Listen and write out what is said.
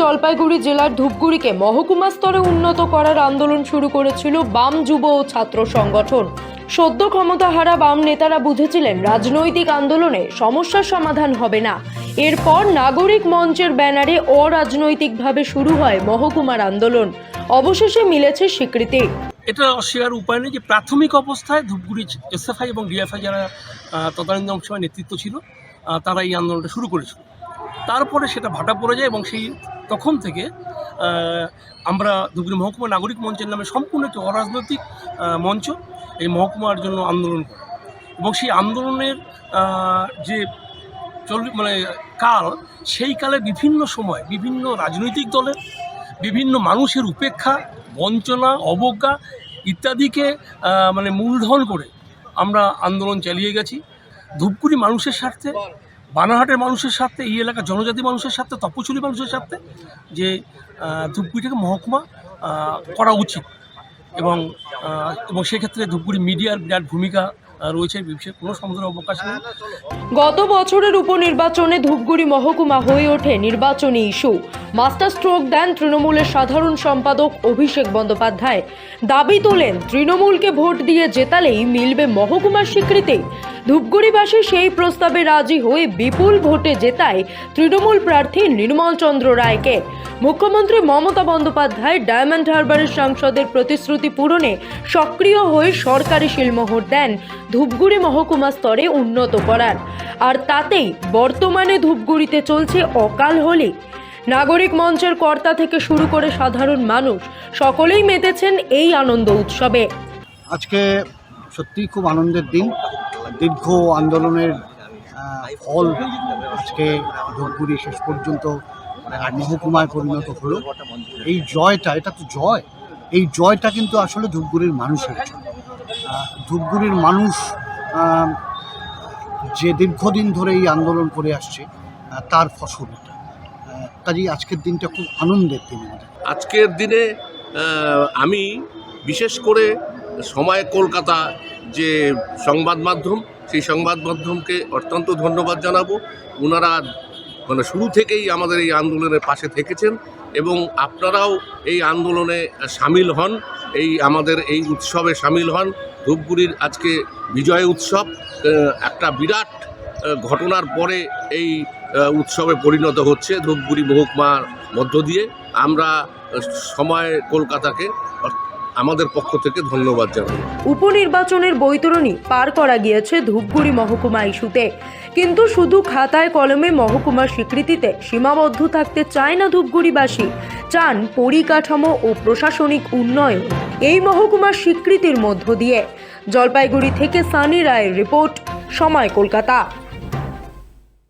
জলপাইগুড়ি জেলার ধূপগুড়িকে মহকুমা স্তরে উন্নত করার আন্দোলন শুরু করেছিল বাম যুব ও ছাত্র সংগঠন। সদ্য ক্ষমতাহারা বাম নেতারা বুঝেছিলেন রাজনৈতিক আন্দোলনে সমস্যার সমাধান হবে না। এরপর নাগরিক মঞ্চের ব্যানারে অরাজনৈতিকভাবে শুরু হয় মহকুমার আন্দোলন। অবশেষে মিলেছে স্বীকৃতি। এটা অস্বীকার উপায় নেই যে প্রাথমিক অবস্থায় ধূপগুড়ি এসএফআই এবং ডিএফআই যারা আহ, অংশ নেতৃত্ব ছিল তারা এই আন্দোলনটা শুরু করেছিল। তারপরে সেটা ভাটা পড়ে যায় এবং সেই তখন থেকে আমরা ধূপগুড়ি মহকুমা নাগরিক মঞ্চের নামে সম্পূর্ণ একটি অরাজনৈতিক মঞ্চ এই মহকুমার জন্য আন্দোলন করে। এবং সেই আন্দোলনের যে চল্লিশ মানে কাল, সেই কালে বিভিন্ন সময় বিভিন্ন রাজনৈতিক দলের, বিভিন্ন মানুষের উপেক্ষা, বঞ্চনা, অবজ্ঞা ইত্যাদিকে মানে মূলধন করে আমরা আন্দোলন চালিয়ে গেছি। ধূপগুড়ি মানুষের স্বার্থে বানাহাটের মানুষের স্বার্থে এই এলাকার জনজাতি মানুষের স্বার্থে তপশিলি মানুষের স্বার্থে যে ধূপগুড়িটাকে মহকুমা করা উচিত। এবং এবং সেক্ষেত্রে ধূপগুড়ি মিডিয়ার বিরাট ভূমিকা রয়েছে বিষয়ে কোনো সন্দেহের অবকাশ নেই। গত বছরের উপনির্বাচনে ধূপগুড়ি মহকুমা হয়ে ওঠে নির্বাচনী ইস্যু। মাস্টার স্ট্রোক দেন তৃণমূলের সাধারণ সম্পাদক অভিষেক বন্দ্যোপাধ্যায়। দাবি তোলেন, তৃণমূলকে ভোট দিয়ে জেতালেই মিলবে মহকুমার স্বীকৃতি। ধূপগুড়িবাসী সেই প্রস্তাবে রাজি হয়ে বিপুল ভোটে জেতায় তৃণমূল প্রার্থী নির্মল চন্দ্র রায়কে। মুখ্যমন্ত্রী মমতা বন্দ্যোপাধ্যায় ডায়মন্ড হারবারের সাংসদের প্রতিশ্রুতি পূরণে সক্রিয় হয়ে সরকারি শিলমোহর দেন। ধূপগুড়ি মহকুমা স্তরে উন্নত করার। আর তাতেই বর্তমানে ধূপগুড়িতে চলছে অকাল হোলি। নাগরিক মঞ্চের কর্তা থেকে শুরু করে সাধারণ মানুষ সকলেই মেতেছেন এই আনন্দ উৎসবে। আজকে সত্যিই খুব আনন্দের দিন। দীর্ঘ আন্দোলনের ফল আজকে ধূপগুড়ি শেষ পর্যন্ত মহকুমায় পরিণত হলো। এই জয়টা, এটা তো জয়। এই জয়টা কিন্তু আসলে ধূপগুড়ির মানুষের জন্য ধূপগুড়ির মানুষ যে দীর্ঘদিন ধরে এই আন্দোলন করে আসছে তার ফসল এটা। কাজেই আজকের দিনটা খুব আনন্দের দিন আজকের দিনে আমি বিশেষ করে সময় কলকাতা যে সংবাদ মাধ্যম, সেই সংবাদ মাধ্যমকে অত্যন্ত ধন্যবাদ জানাব। ওনারা মানে শুরু থেকেই আমাদের এই আন্দোলনের পাশে থেকেছেন এবং আপনারাও এই আন্দোলনে সামিল হন, এই আমাদের এই উৎসবে সামিল হন। ধূপগুড়ির আজকে বিজয় উৎসব একটা বিরাট ঘটনার পরে এই উৎসবে পরিণত হচ্ছে ধূপগুড়ি মহকুমার মধ্য দিয়ে। আমরা সময় কলকাতাকে আমাদের পক্ষ থেকে ধন্যবাদ জানাই। উপনির্বাচনের বৈতরণী পার করা গিয়েছে ধূপগুড়ি মহকুমা ইস্যুতে। কিন্তু শুধু খাতায় কলমে মহকুমার স্বীকৃতিতে সীমাবদ্ধ থাকতে চায় না ধূপগুড়িবাসী। চান পরিকাঠামো ও প্রশাসনিক উন্নয়ন। এই মহকুমার স্বীকৃতির মধ্য দিয়ে। জলপাইগুড়ি থেকে সানি রায়ের রিপোর্ট, সময় কলকাতা।